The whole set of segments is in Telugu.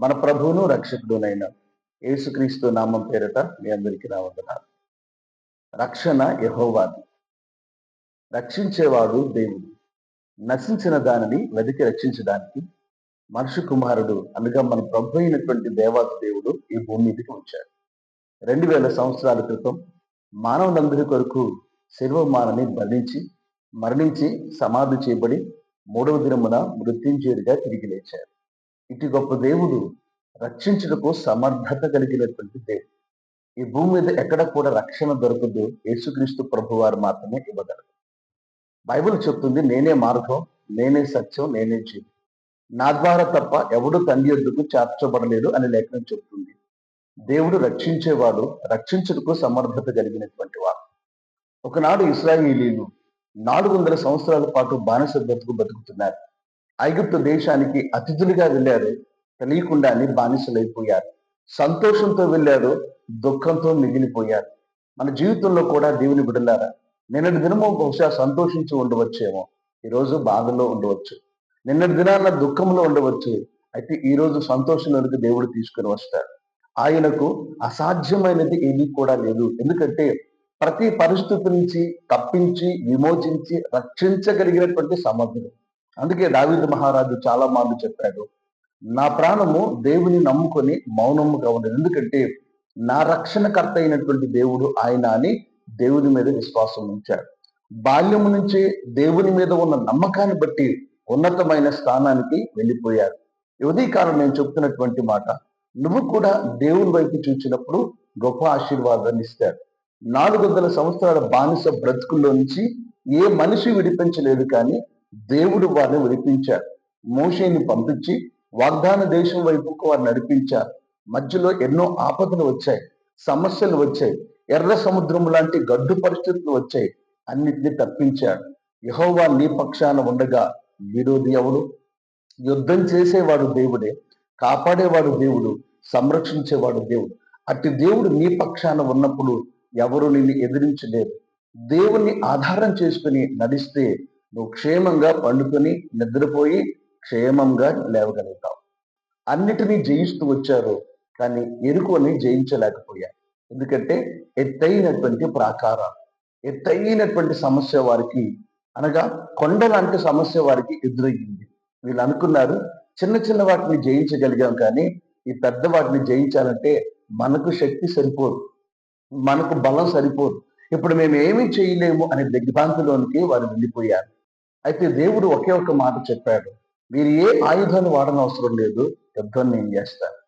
మన ప్రభువును రక్షకుడునైన యేసుక్రీస్తు నామం పేరిట మీ అందరికీ నా వందనాలు. రక్షణ యహోవాది. రక్షించేవాడు దేవుడు. నశించిన దానిని వెతికి రక్షించడానికి మనుషు కుమారుడు అనగా మన ప్రభు అయినటువంటి దేవాది దేవుడు ఈ భూమి మీదకి వచ్చాడు. రెండు వేల సంవత్సరాల క్రితం మానవులందరి కొరకు శిల్వమానని బంధించి మరణించి సమాధి చేయబడి మూడవ దినమున మృత్యుంజయుడిగా తిరిగి లేచారు. ఇటు గొప్ప దేవుడు రక్షించుటకు సమర్థత కలిగినటువంటి దేవుడు. ఈ భూమి మీద ఎక్కడ కూడా రక్షణ దొరకదు. యేసుక్రీస్తు ప్రభు వారు మాత్రమే ఇవ్వగలరు. బైబిల్ చెప్తుంది నేనే మార్గం నేనే సత్యం నేనే జీవం. నా ద్వారా తప్ప ఎవడు తండ్రి ఎద్దుకు చేర్చబడలేదు అని లేఖనం చెప్తుంది. దేవుడు రక్షించేవాడు రక్షించుటకు సమర్థత కలిగినటువంటి వాడు. ఒకనాడు ఇస్రాయేలీలు నాలుగు వందల సంవత్సరాల పాటు బానిస బ్రతుకు బతుకుతున్నారు. ఐగుప్తు దేశానికి అతిథులుగా వెళ్ళారు. తెలియకుండానే బానిసలైపోయారు. సంతోషంతో వెళ్ళారు దుఃఖంతో మిగిలిపోయారు. మన జీవితంలో కూడా దేవుని బిడలారా నిన్నటి దినము బహుశా సంతోషించి ఉండవచ్చేమో. ఈరోజు బాధలో ఉండవచ్చు. నిన్నటి దినాన్న దుఃఖంలో ఉండవచ్చు. అయితే ఈ రోజు సంతోషంలోనికి దేవుడు తీసుకుని వస్తాడు. ఆయనకు అసాధ్యమైనది ఏమీ కూడా లేదు. ఎందుకంటే ప్రతి పరిస్థితి నుంచి తప్పించి విమోచించి రక్షించగలిగినటువంటి సమర్థుడు అందుకే దావిద మహారాజు చాలా మార్లు చెప్పాడు నా ప్రాణము దేవుని నమ్ముకొని మౌనముగా ఉండదు. ఎందుకంటే నా రక్షణకర్త అయినటువంటి దేవుడు ఆయన అని దేవుని మీద విశ్వాసం ఉంచాడు. బాల్యము నుంచే దేవుని మీద ఉన్న నమ్మకాన్ని బట్టి ఉన్నతమైన స్థానానికి వెళ్ళిపోయారు ఉదయకాలం నేను చెప్తున్నటువంటి మాట. నువ్వు కూడా దేవుని వైపు చూచినప్పుడు గొప్ప ఆశీర్వాదాన్ని ఇస్తాడు. నాలుగు వందల సంవత్సరాల బానిస బ్రతుకుల్లో నుంచి ఏ మనిషి విడిపించలేదు కానీ దేవుడు వారిని విడిపించారు మోషేని పంపించి వాగ్దాన దేశం వైపుకు వారు నడిపించారు. మధ్యలో ఎన్నో ఆపదలు వచ్చాయి సమస్యలు వచ్చాయి ఎర్ర సముద్రం లాంటి గడ్డు పరిస్థితులు వచ్చాయి. అన్నిటిని తప్పించాడు. యహోవా నీ పక్షాన ఉండగా విరోధి ఎవడు యుద్ధం చేసేవాడు దేవుడే కాపాడేవాడు దేవుడు సంరక్షించేవాడు దేవుడు. అట్టి దేవుడు నీ పక్షాన ఉన్నప్పుడు ఎవరు నిన్ను ఎదిరించలేరు? దేవుణ్ణి ఆధారం చేసుకుని నడిస్తే నువ్వు క్షేమంగా పండుకొని నిద్రపోయి క్షేమంగా లేవగలుగుతావు. అన్నిటినీ జయిస్తూ వచ్చారు కానీ ఎరుకొని జయించలేకపోయారు. ఎందుకంటే ఎత్తైనటువంటి ప్రాకారాలు ఎత్తైనటువంటి సమస్య వారికి అనగా కొండ లాంటి సమస్య వారికి ఎదురయ్యింది. వీళ్ళు అనుకున్నారు చిన్న చిన్న వాటిని జయించగలిగాం కానీ ఈ పెద్ద వాటిని జయించాలంటే మనకు శక్తి సరిపోదు మనకు బలం సరిపోదు. ఇప్పుడు మేము ఏమీ చేయలేము అనే దిగ్భ్రాంతిలోనికి వారు వెళ్ళిపోయారు. అయితే దేవుడు ఒకే ఒక మాట చెప్పాడు. మీరు ఏ ఆయుధాన్ని వాడనవసరం లేదు యుద్ధం నేను చేస్తాను.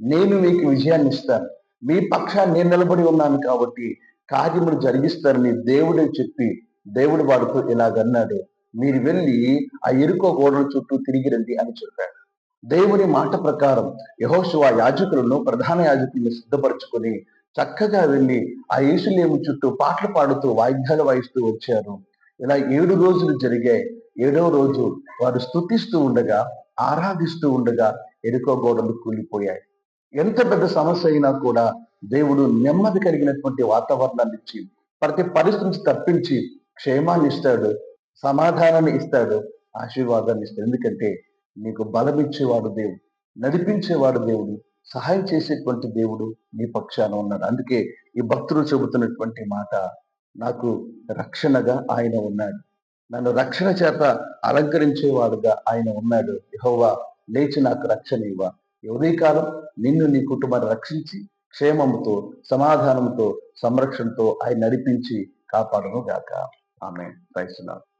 నేను మీకు విజయాన్ని ఇస్తాను. మీ పక్షాన్ని నేను నిలబడి ఉన్నాను కాబట్టి కార్యములు జరిగిస్తారని దేవుడే చెప్పి దేవుడు వాడుతూ ఇలాగన్నాడు. మీరు వెళ్ళి ఆ ఎరుకో గోడల చుట్టూ తిరిగి రండి అని చెప్పాడు. దేవుని మాట ప్రకారం యహోశివ యాజకులను ప్రధాన యాజకులను సిద్ధపరచుకొని చక్కగా వెళ్ళి ఆ యేసులేము చుట్టూ పాటలు పాడుతూ వాయిద్యాలు వాయిస్తూ వచ్చారు. ఇలా ఏడు రోజులు జరిగాయి ఏడవ రోజు వారు స్థుతిస్తూ ఉండగా ఆరాధిస్తూ ఉండగా ఎరుకో గోడలు కూలిపోయాయి. ఎంత పెద్ద సమస్య అయినా కూడా దేవుడు నెమ్మది కలిగినటువంటి వాతావరణాన్ని ఇచ్చి ప్రతి పరిస్థితి తప్పించి క్షేమాన్ని ఇస్తాడు సమాధానాన్ని ఇస్తాడు ఆశీర్వాదాన్ని ఇస్తాడు. ఎందుకంటే నీకు బలమిచ్చేవాడు దేవుడు నడిపించేవాడు దేవుడు సహాయం చేసేటువంటి దేవుడు నీ పక్షాన ఉన్నాడు. అందుకే ఈ భక్తులు చెబుతున్నటువంటి మాట నాకు రక్షణగా ఆయన ఉన్నాడు. నన్ను రక్షణ చేత అలంకరించేవాడుగా ఆయన ఉన్నాడు. యహోవా లేచి నాకు రక్షణ ఇవ్వ. కాలం నిన్ను నీ కుటుంబాన్ని రక్షించి క్షేమంతో సమాధానంతో సంరక్షణతో ఆయన నడిపించి కాపాడను గాక. ఆమె క్రైస్తున్నారు